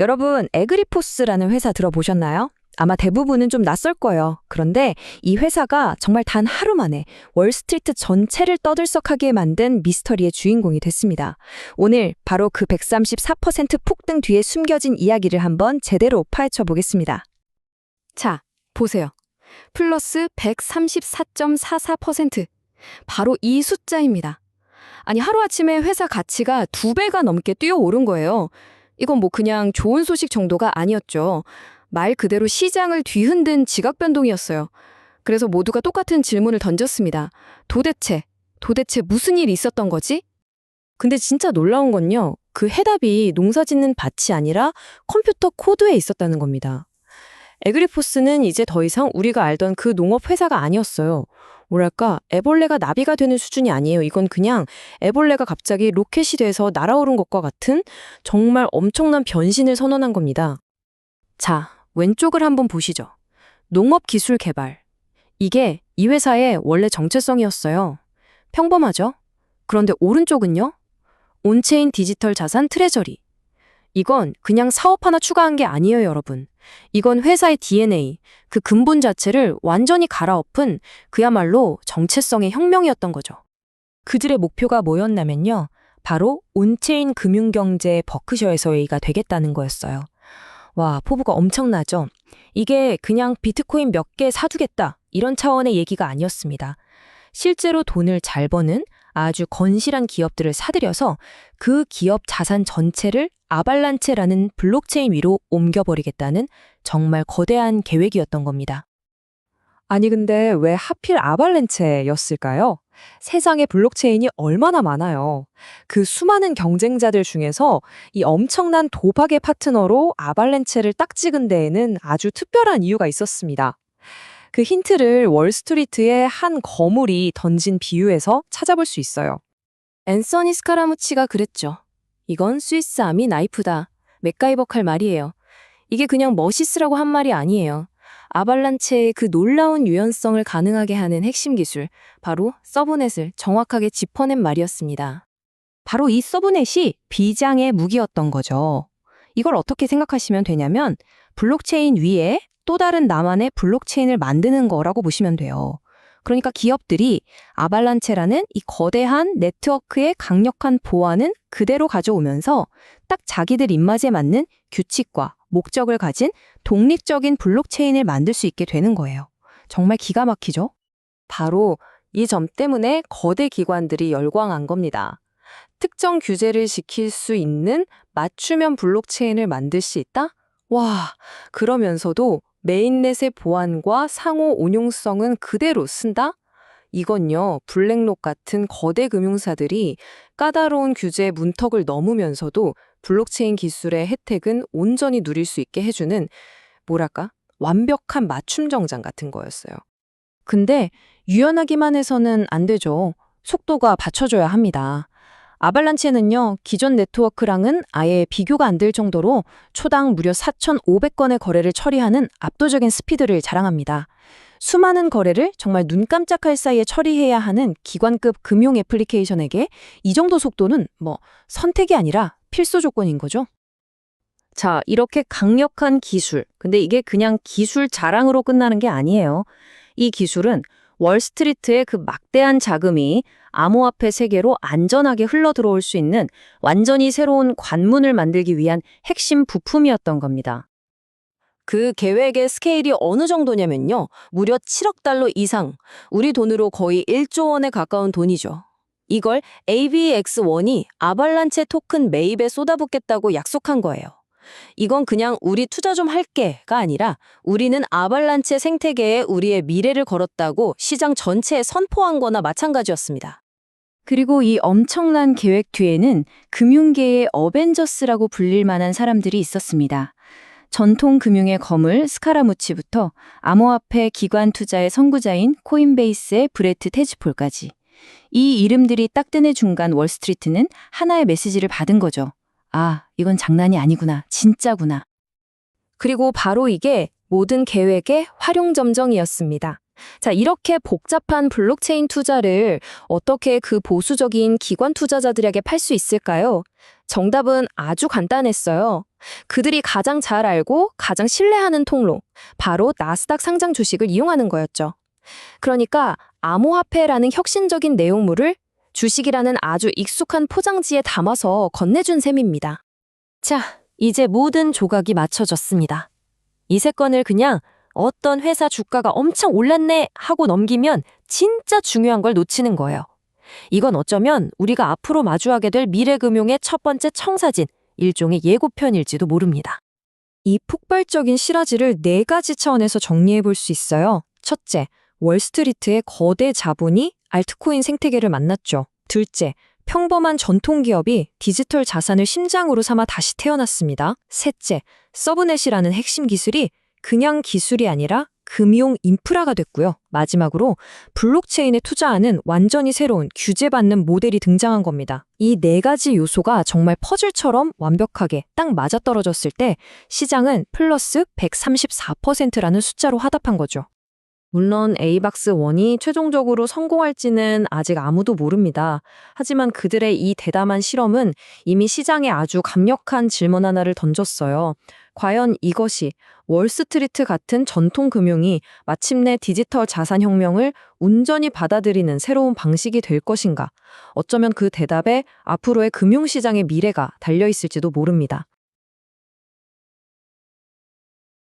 여러분, 에그리포스라는 회사 들어보셨나요? 아마 대부분은 좀 낯설 거예요. 그런데 이 회사가 정말 단 하루 만에 월스트리트 전체를 떠들썩하게 만든 미스터리의 주인공이 됐습니다. 오늘 바로 그 134% 폭등 뒤에 숨겨진 이야기를 한번 제대로 파헤쳐 보겠습니다. 자, 보세요. 플러스 134.44%. 바로 이 숫자입니다. 아니, 하루아침에 회사 가치가 두 배가 넘게 뛰어오른 거예요. 이건 뭐 그냥 좋은 소식 정도가 아니었죠. 말 그대로 시장을 뒤흔든 지각 변동이었어요. 그래서 모두가 똑같은 질문을 던졌습니다. 도대체, 도대체 무슨 일이 있었던 거지? 근데 진짜 놀라운 건요. 그 해답이 농사 짓는 밭이 아니라 컴퓨터 코드에 있었다는 겁니다. 에그리포스는 이제 더 이상 우리가 알던 그 농업 회사가 아니었어요. 뭐랄까, 애벌레가 나비가 되는 수준이 아니에요. 이건 그냥 애벌레가 갑자기 로켓이 돼서 날아오른 것과 같은 정말 엄청난 변신을 선언한 겁니다. 자, 왼쪽을 한번 보시죠. 농업 기술 개발. 이게 이 회사의 원래 정체성이었어요. 평범하죠? 그런데 오른쪽은요? 온체인 디지털 자산 트레저리. 이건 그냥 사업 하나 추가한 게 아니에요, 여러분. 이건 회사의 DNA, 그 근본 자체를 완전히 갈아엎은 그야말로 정체성의 혁명이었던 거죠. 그들의 목표가 뭐였냐면요. 바로 온체인 금융경제의 버크셔에서 웨이가 되겠다는 거였어요. 와, 포부가 엄청나죠? 이게 그냥 비트코인 몇 개 사두겠다. 이런 차원의 얘기가 아니었습니다. 실제로 돈을 잘 버는 아주 건실한 기업들을 사들여서 그 기업 자산 전체를 아발란체라는 블록체인 위로 옮겨버리겠다는 정말 거대한 계획이었던 겁니다. 아니 근데 왜 하필 아발란체였을까요? 세상에 블록체인이 얼마나 많아요. 그 수많은 경쟁자들 중에서 이 엄청난 도박의 파트너로 아발란체를 딱 찍은 데에는 아주 특별한 이유가 있었습니다. 그 힌트를 월스트리트의 한 거물이 던진 비유에서 찾아볼 수 있어요. 앤서니 스카라무치가 그랬죠. 이건 스위스 아미 나이프다. 맥가이버 칼 말이에요. 이게 그냥 멋있으라고 한 말이 아니에요. 아발란체의 그 놀라운 유연성을 가능하게 하는 핵심 기술, 바로 서브넷을 정확하게 짚어낸 말이었습니다. 바로 이 서브넷이 비장의 무기였던 거죠. 이걸 어떻게 생각하시면 되냐면 블록체인 위에 또 다른 나만의 블록체인을 만드는 거라고 보시면 돼요. 그러니까 기업들이 아발란체라는 이 거대한 네트워크의 강력한 보안은 그대로 가져오면서 딱 자기들 입맛에 맞는 규칙과 목적을 가진 독립적인 블록체인을 만들 수 있게 되는 거예요. 정말 기가 막히죠? 바로 이 점 때문에 거대 기관들이 열광한 겁니다. 특정 규제를 지킬 수 있는 맞춤형 블록체인을 만들 수 있다? 와, 그러면서도 메인넷의 보안과 상호 온용성은 그대로 쓴다? 이건요, 블랙록 같은 거대 금융사들이 까다로운 규제의 문턱을 넘으면서도 블록체인 기술의 혜택은 온전히 누릴 수 있게 해주는, 뭐랄까, 완벽한 맞춤 정장 같은 거였어요. 근데 유연하기만 해서는 안 되죠. 속도가 받쳐줘야 합니다. 아발란체는요, 기존 네트워크랑은 아예 비교가 안 될 정도로 초당 무려 4,500건의 거래를 처리하는 압도적인 스피드를 자랑합니다. 수많은 거래를 정말 눈 깜짝할 사이에 처리해야 하는 기관급 금융 애플리케이션에게 이 정도 속도는 뭐 선택이 아니라 필수 조건인 거죠. 자, 이렇게 강력한 기술. 근데 이게 그냥 기술 자랑으로 끝나는 게 아니에요. 이 기술은 월스트리트의 그 막대한 자금이 암호화폐 세계로 안전하게 흘러 들어올 수 있는 완전히 새로운 관문을 만들기 위한 핵심 부품이었던 겁니다. 그 계획의 스케일이 어느 정도냐면요. 무려 7억 달러 이상, 우리 돈으로 거의 1조 원에 가까운 돈이죠. 이걸 AVX1이 아발란체 토큰 매입에 쏟아붓겠다고 약속한 거예요. 이건 그냥 우리 투자 좀 할게가 아니라 우리는 아발란체 생태계에 우리의 미래를 걸었다고 시장 전체에 선포한 거나 마찬가지였습니다. 그리고 이 엄청난 계획 뒤에는 금융계의 어벤져스라고 불릴 만한 사람들이 있었습니다. 전통 금융의 거물 스카라무치부터 암호화폐 기관 투자의 선구자인 코인베이스의 브레트 테지폴까지. 이 이름들이 딱 뜨는 중간 월스트리트는 하나의 메시지를 받은 거죠. 아, 이건 장난이 아니구나. 진짜구나. 그리고 바로 이게 모든 계획의 활용점정이었습니다. 자, 이렇게 복잡한 블록체인 투자를 어떻게 그 보수적인 기관 투자자들에게 팔 수 있을까요? 정답은 아주 간단했어요. 그들이 가장 잘 알고 가장 신뢰하는 통로, 바로 나스닥 상장 주식을 이용하는 거였죠. 그러니까 암호화폐라는 혁신적인 내용물을 주식이라는 아주 익숙한 포장지에 담아서 건네준 셈입니다. 자, 이제 모든 조각이 맞춰졌습니다. 이 세건을 그냥 어떤 회사 주가가 엄청 올랐네 하고 넘기면 진짜 중요한 걸 놓치는 거예요. 이건 어쩌면 우리가 앞으로 마주하게 될 미래금융의 첫 번째 청사진, 일종의 예고편일지도 모릅니다. 이 폭발적인 시라지를 네 가지 차원에서 정리해 볼 수 있어요. 첫째, 월스트리트의 거대 자본이 알트코인 생태계를 만났죠. 둘째, 평범한 전통 기업이 디지털 자산을 심장으로 삼아 다시 태어났습니다. 셋째, 서브넷이라는 핵심 기술이 그냥 기술이 아니라 금융 인프라가 됐고요. 마지막으로 블록체인에 투자하는 완전히 새로운 규제받는 모델이 등장한 겁니다. 이 네 가지 요소가 정말 퍼즐처럼 완벽하게 딱 맞아떨어졌을 때 시장은 플러스 134%라는 숫자로 화답한 거죠. 물론 에이박스 1이 최종적으로 성공할지는 아직 아무도 모릅니다. 하지만 그들의 이 대담한 실험은 이미 시장에 아주 강력한 질문 하나를 던졌어요. 과연 이것이 월스트리트 같은 전통 금융이 마침내 디지털 자산 혁명을 온전히 받아들이는 새로운 방식이 될 것인가? 어쩌면 그 대답에 앞으로의 금융시장의 미래가 달려 있을지도 모릅니다.